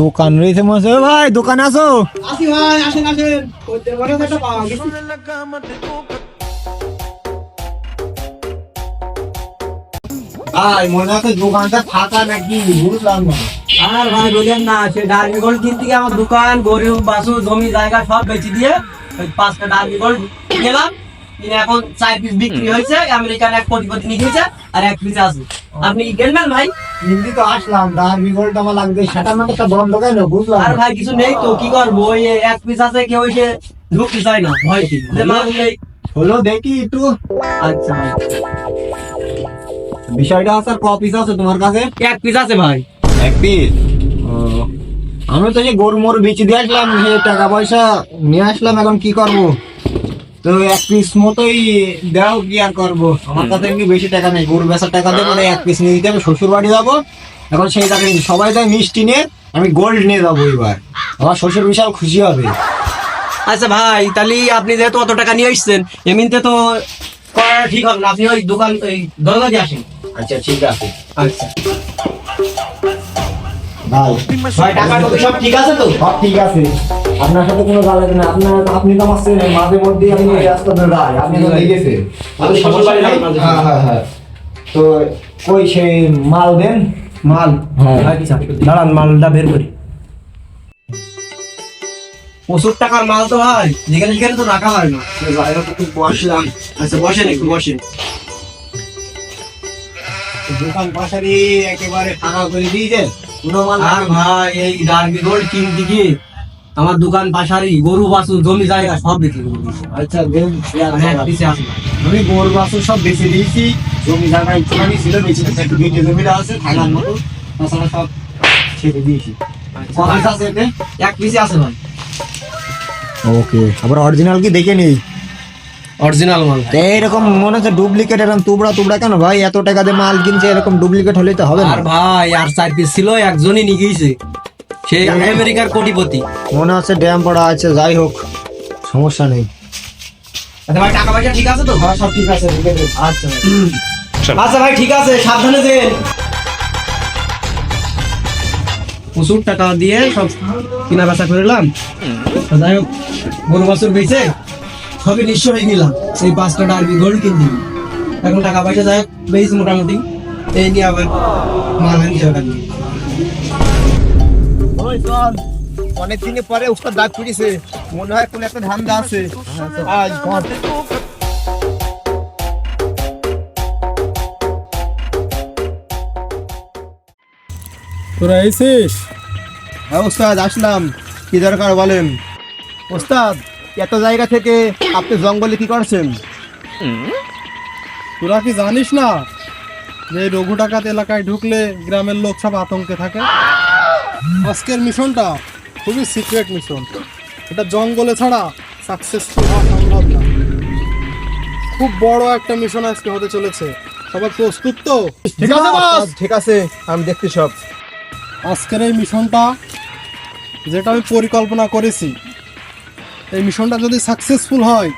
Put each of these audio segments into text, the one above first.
দোকান রয়েছে মনে হচ্ছে, ভাই দোকানে আসো আসি ভাই আসেন আসেন। ভাই মনে হচ্ছে দোকানটা ফাঁকা নাকি বুঝলাম না। আর ভাই বলেন না সে ডার্মি গোল্ড কিনতে গিয়ে আমার দোকান গরু বাসু জমি জায়গা সব বেচে দিয়ে ওই পাঁচটা ডার্মি গোল্ড গেলাম এখন চার পিস বিক্রি হয়েছে আমেরিকান এক কোটিপতি নিয়ে গেছে আর এক পিস আছে। আপনি কিনবেন ভাই? হিন্দি তো আসলাম বিগলটা আমার লাগবে সেটা মানে একটা বন্ধ কেন? বুঝলাম আর ভাই কিছু নেই তো কি করব? ওই এক পিস আছে কেউ এসে ঢুকতে চায় না ভয় কি? হলো দেখি একটু। আচ্ছা বিষয়টা আছে ক পিস আছে তোমার কাছে? এক পিস আছে ভাই। এক পিস আমি তো যে গরু মরু বেচে দিয়ে আসলাম টাকা পয়সা নিয়ে আসলাম এখন কি করব? তো এক পিস মতোই দাও কি আর করব? আমার কাছে এমনি বেশি টাকা নেই। গরু বেচার টাকা দিয়ে মানে এক পিস নিয়ে দিতে হবে শ্বশুর বাড়ি যাব। এখন সেই টাকা। সবাই তাই মিষ্টি নিয়ে আমি গোল্ড নিয়ে যাব এবার। আমার শ্বশুর বিশাল খুশি হবে। আচ্ছা ভাই তাহলে আপনি যেহেতু অত টাকা নিয়ে এসছেন এমনিতে তো করা ঠিক হবে না। আপনি ওই দোকান ওই দরজা দিয়ে আসেন। আচ্ছা ঠিক আছে। আচ্ছা। ভাই ভাই টাকা সব ঠিক আছে তো? সব ঠিক আছে। আপনার সাথে কোনো জ্বালা না। আপনার আপনি তো আমার চেনেন, মাঝে মধ্যে আমি ব্যস্ত যাই আপনি তো দেখেছেন আমি শ্বশুর বাড়ি হ্যাঁ হ্যাঁ হ্যাঁ তো ওই সেই মাল দেন? মাল। হ্যাঁ। আচ্ছা দাঁড়ান মালটা বের করি। প্রচুর টাকার মাল তো ভাই যেখানে সেখানে তো রাখা হয় না। যাই হোক একটু বসলাম। আচ্ছা বসেন একটু বসেন। দোকান পাশারি একেবারে ফাঁকা করে দিয়েছেন। কোনো মাল আর ভাই এই ডার্বি রোড কিনতে গিয়ে আমার দোকান পাশারি গরু বাছু জমি জায়গা সব বিক্রি করে দিয়েছে। আচ্ছা পিছে আমি গরু বাছুর সব বেঁচে দিয়েছি। জমি জায়গা একটুখানি ছিল বেঁচে দিয়েছি। একটু দুইটা জমিটা আছে থাকার মতো। তাছাড়া সব ছেড়ে দিয়েছি। কত আছে এতে? এক পিছে আছে ভাই। ওকে আবার অরিজিনাল কি দেখে নেই? অরিজিনাল মাল। এইরকম মনে হচ্ছে ডুপ্লিকেট এরকম তুবড়া তুবড়া কেন ভাই? এত টাকা দিয়ে মাল কিনছে এরকম ডুপ্লিকেট হলে তো হবে না। আর ভাই আর চার পিস ছিল একজনই নিয়ে গিয়েছে। সে আমেরিকার কোটিপতি। মনে হচ্ছে ড্যাম পড়া আছে যাই হোক সমস্যা নেই। আচ্ছা টাকা পয়সা ঠিক আছে তো? হ্যাঁ সব ঠিক আছে আচ্ছা আচ্ছা ভাই ঠিক আছে সাবধানে যে প্রচুর টাকা দিয়ে সব কিনা বেচা করলাম যাই হোক গরু বছর বেঁচে সবই নিঃস্ব হয়ে গেলাম। সেই পাঁচটা ডার্বি গোল্ড কিনতে। এখন টাকা পয়সা যাই হোক বেশ মোটামুটি। এই নিয়ে আবার মাল অনেক দিনের পরে উস্তাদ পিটিছে মনে হয় কোন একটা ধান্দা আছে। আজ তোরা হ্যাঁ উস্তাদ আসলাম। কি দরকার বলেন? ওস্তাদ এত জায়গা থেকে আপনি জঙ্গলে কি করছেন? তোরা কি জানিস না? যে রঘু ডাকাত এলাকায় ঢুকলে গ্রামের লোক সব আতঙ্কে থাকে? আজকের মিশনটা খুবই সিক্রেট মিশন এটা জঙ্গলে ছাড়া সাকসেসফুল হওয়া সম্ভব না। খুব বড় একটা মিশন আজকে হতে চলেছে। সবাই প্রস্তুত তো? ঠিক আছে বস ঠিক আছে আমি দেখতে সব। আজকের এই মিশনটা যেটা আমি পরিকল্পনা করেছি এই মিশনটা যদি সাকসেসফুল হয়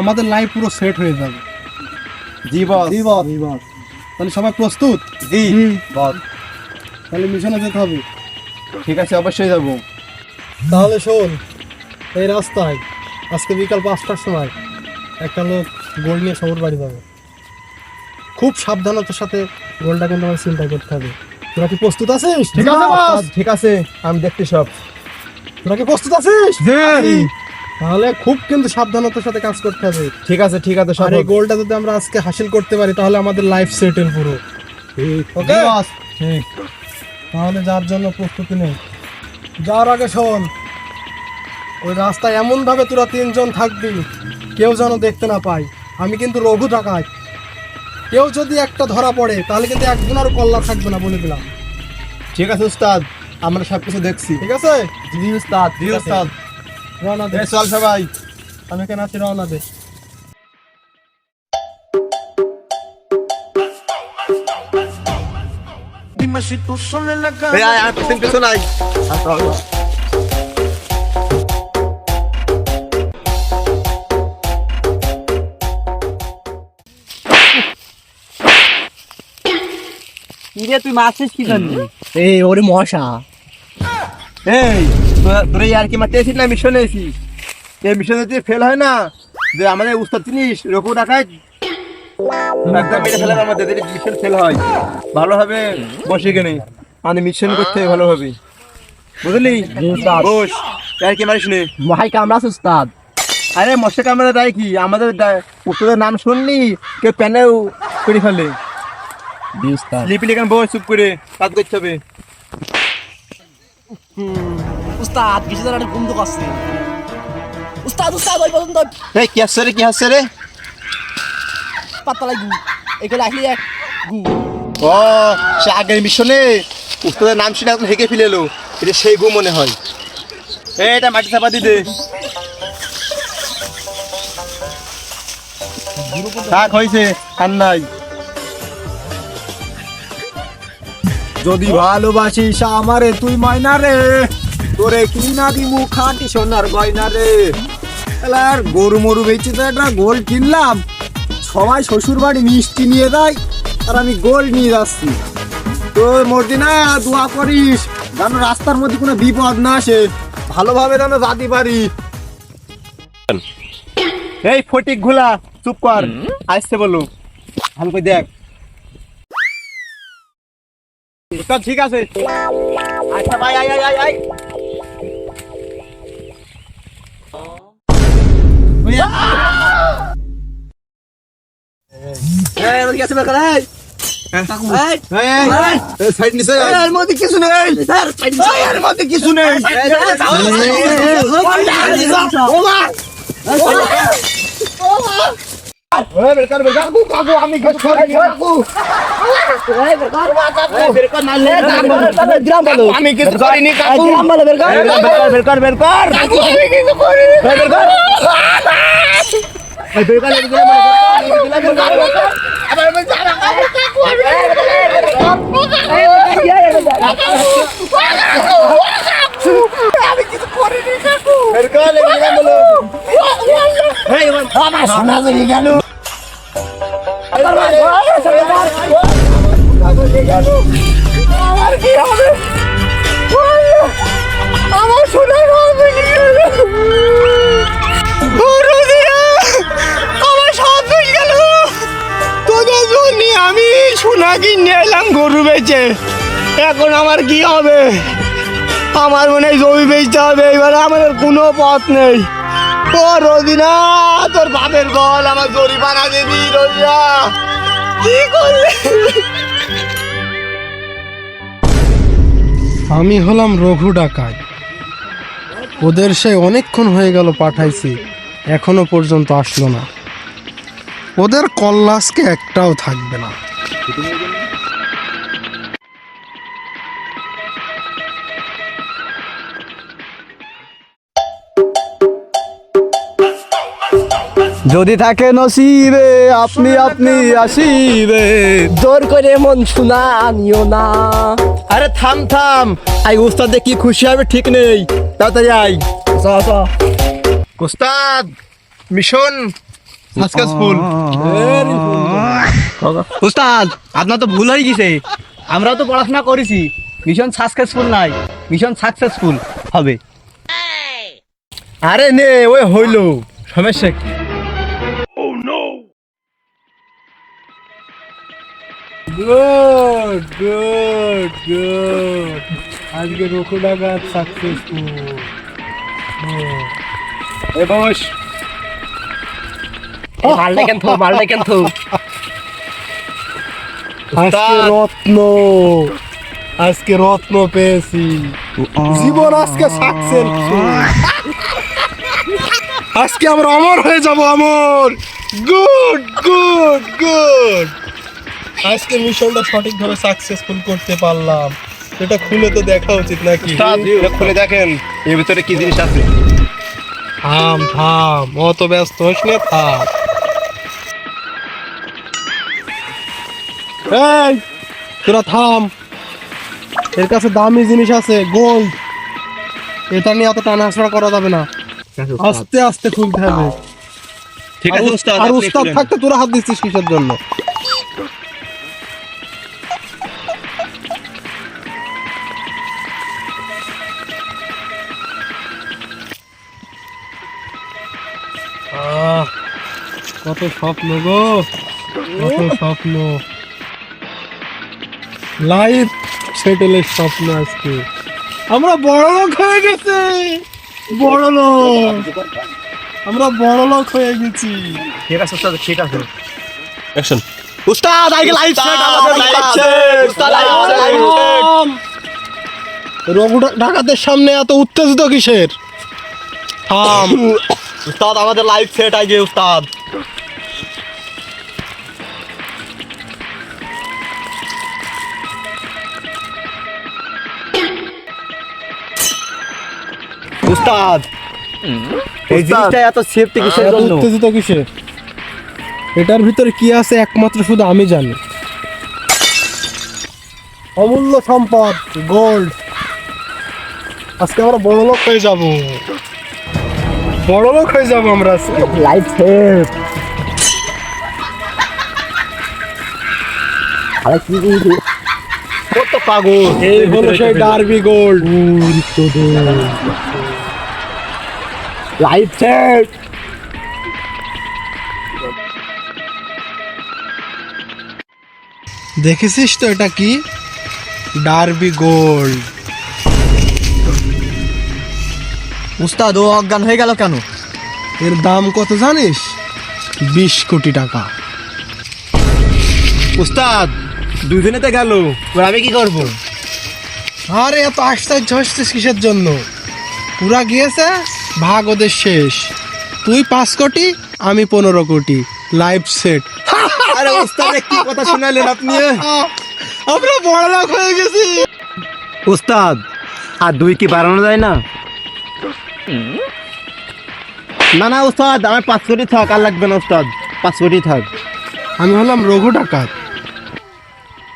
আমাদের লাইফ পুরো সেট হয়ে যাবে। জি বস জি বস জি বস তাহলে সবাই প্রস্তুত? জি বস তাহলে মিশনে যেতে হবে ঠিক আছে অবশ্যই যাব। তাহলে শোন এই রাস্তায় আজকে বিকাল পাঁচটার সময় একটা লোক গোল নিয়ে সবুর বাড়ি যাবে। খুব সাবধানতার সাথে গোলটা কিন্তু আমার চিন্তা করতে হবে। তোরা কি প্রস্তুত আছিস? ঠিক আছে বস। ঠিক আছে আমি দেখতে সব। তোরা কি প্রস্তুত আছিস? তাহলে খুব কিন্তু সাবধানতার সাথে কাজ করতে হবে। ঠিক আছে ঠিক আছে সব এই গোলটা যদি আমরা আজকে হাসিল করতে পারি তাহলে আমাদের লাইফ সেটেল পুরো। ঠিক। ওকে ঠিক। তাহলে যার জন্য প্রস্তুতি নেই? যাওয়ার আগে শোন ওই রাস্তায় এমনভাবে তোরা তিনজন থাকবি কেউ যেন দেখতে না পায়। আমি কিন্তু রঘু টাকায় কেউ যদি একটা ধরা পড়ে তাহলে কিন্তু একজন আর কল্লা থাকবে না বলে দিলাম। ঠিক আছে উস্তাদ আমরা সব কিছু দেখছি। ঠিক আছে? জি উস্তাদ জি ওস্তাদ রওনা দে। চল সবাই। আমি কেন আছি রওনা দে। এই আয় আয় পিছন পিছন আয় কিরে তুই মারছিস কি জন্য এই ওরে মশা এই তোরা- আর কি মারতে এসিস না মিশনে এসিস এই মিশনে যদি ফেল হয় না যে আমাদের উস্তাদ চিনিস রঘু ডাকায় একদম মেরে ফেলার আমাদের যদি মিশন ফেল হয়। ভালো হবে বসে কেনে আমি মিশন করতে হবে ভালো হবে। বুঝলি? বস আর কি মারিস নে? মহাই কামড়া উস্তাদ। আরে মশা কামড়া দেয় কি? আমাদের উস্তাদের নাম শুনলি? কেউ প্যানেও করে ফেলে। উস্তাদ লিপি লেখান বস চুপ করে। কাজ করতে হবে। উস্তাদ কিছু ধরনের বন্ধ করছে? উস্তাদ উস্তাদ ওই পর্যন্ত। এই কি আসছে রে কি আসছে রে? পাত্তা লাগু এগুলো আসলে এক গু। ও সে আগের মিশনে উস্তাদের নাম শুনে এখন হেঁকে ফেলে এলো। এটা সেই গু মনে হয়। এই, এটা মাটি চাপা দি দে। থাক হয়েছে আর নাই। যদি ভালোবাসিস আমারে তুই মাইনা রে। তোরে কি না দিমু খাটি সোনার গয়না রে। এলা আর গরু মরু বেচে তো একটা গোল কিনলাম। সবাই শ্বশুর বাড়ি মিষ্টি নিয়ে দেয় আর আমি গোল নিয়ে যাচ্ছি। তো মর্দিনা দোয়া করিস যেন রাস্তার মধ্যে কোনো বিপদ না আসে ভালোভাবে যেন যাতে পারি। এই ফটিক ঘোলা চুপ কর আসছে বলো। ভালো করে দেখ। ঠিক আছে। আচ্ছা ভাই আয় আয় আয় আয়। গেছে বেকার এই এই এই, এই, এই, এই, সাইড নিচে আয়। এর মধ্যে কিছু নেই এর মধ্যে কিছু নেই ওই বের কর, বের কর। কাকু, কাকু, আমি কিছু করিনি, কাকু। এই, বের কর, নাহলে গ্রাম ভালো আমি কিছু করিনি, কাকু। গ্রাম ভালো বের কর কাকু, আমি কিছু করিনি। এই, বের কর। এই, বের কর, বের কর, বের সোনা কিনে এলাম গরু বেচে। এখন আমার কি হবে? আমার মনে হয় জমি বেচতে হবে, এবারে আমাদের কোনো পথ নেই। ও রদিনা তোর বাপের গল আমার জরিমানা দিবি রদিনা কি করলে আমি হলাম রঘু ডাকাত। ওদের সে অনেকক্ষণ হয়ে গেল পাঠাইছি, এখনও পর্যন্ত আসলো না। ওদের কল্লাসকে একটাও থাকবে না। যদি থাকে নসিবে আপনি আপনি আসিবে। জোর করে মন শোনা আনিও না। আরে থাম থাম। আই উস্তাদে কি খুশি হবে ঠিক নেই। তাড়াতাড়ি আই উস্তাদ মিশন। সাকসেসফুল উস্তাদ আপনার তো ভুল হয়ে গেছে। আমরাও তো পড়াশোনা করেছি। মিশন সাকসেসফুল নাই। মিশন সাকসেসফুল হবে। আরে নে ওই হইল। সমস্যা কি গুড গুড গুড আজকে সাকসেসফুল এ বস। মালটা কেন থো মালটা কেন থো আজকে রত্ন আজকে রত্ন পেয়েছি। জীবন আজকে আজকে আমরা অমর হয়ে যাব অমর। গুড গুড গুড আজকে মিশনটা সঠিকভাবে সাকসেসফুল করতে পারলাম। এটা খুলে তো দেখা উচিত নাকি? খুলে দেখেন এর ভিতরে কি জিনিস আছে? থাম থাম অত ব্যস্ত হোস না থাম। এই তোরা থাম। এর কাছে দামি জিনিস আছে গোল্ড এটা নিয়ে এত করা যাবে না। আচ্ছা, আস্তে আস্তে খুলতে হবে। ঠিক আছে উস্তাদ আর উস্তাদ থাকতে তোরা হাত দিচ্ছিস কিসের জন্য? কত স্বপ্ন গো কত স্বপ্ন। লাইফ সেটেলের স্বপ্ন আজকে। আমরা বড় লোক হয়ে গেছি। বড় লোক। আমরা বড় লোক হয়ে গেছি। ঠিক আছে উস্তাদ ঠিক আছে। অ্যাকশন উস্তাদ আগে লাইভ সেট আমাদের লাইভ উস্তাদ লাইভ রঘু ডা- ডাকাতের সামনে এত উত্তেজিত কিসের? থাম। উস্তাদ আমাদের লাইফ সেট আগে উস্তাদ। উস্তাদ এই জিনিসটা এত সেফটি কিসের জন্য উত্তেজিত কিসের এটার ভিতরে কি আছে একমাত্র শুধু আমি জানি অমূল্য সম্পদ গোল্ড আজকে আমরা বড় লোক হয়ে যাব বড় লোক হয়ে যাব আমরা আজকে লাইভ সেট আরে কি কত পাগল এই হলো সেই ডার্বি গোল্ড লাইভ সেট দেখেছিস তো এটা কি? Derby Gold. উস্তাদ ও অজ্ঞান হয়ে গেল কেন? এর দাম কত জানিস? বিশ কোটি টাকা। উস্তাদ দুদিনেতে গেল এবার আমি কি করব? আরে এত আশ্চর্য হচ্ছিস কিসের জন্য? পুরা গিয়েছে? ভাগ ওদের শেষ। তুই পাঁচ কোটি আমি পনেরো কোটি। লাইফ সেট আরে উস্তাদ কি কথা শুনালেন আপনি? আমরা বড় লোক হয়ে গেছি। উস্তাদ আর দুই কি বাড়ানো যায় না? না না উস্তাদ আমার পাঁচ কোটি থাক আর লাগবে না উস্তাদ পাঁচ কোটি থাক। আমি হলাম রঘু ডাকাত।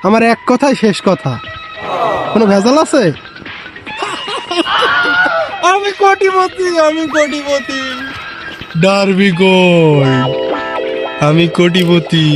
আমার এক কথাই শেষ কথা। কোনো ভেজাল আছে? আমি কোটিপতি আমি কোটিপতি। ডারবি গোল্ড আমি কোটিপতি।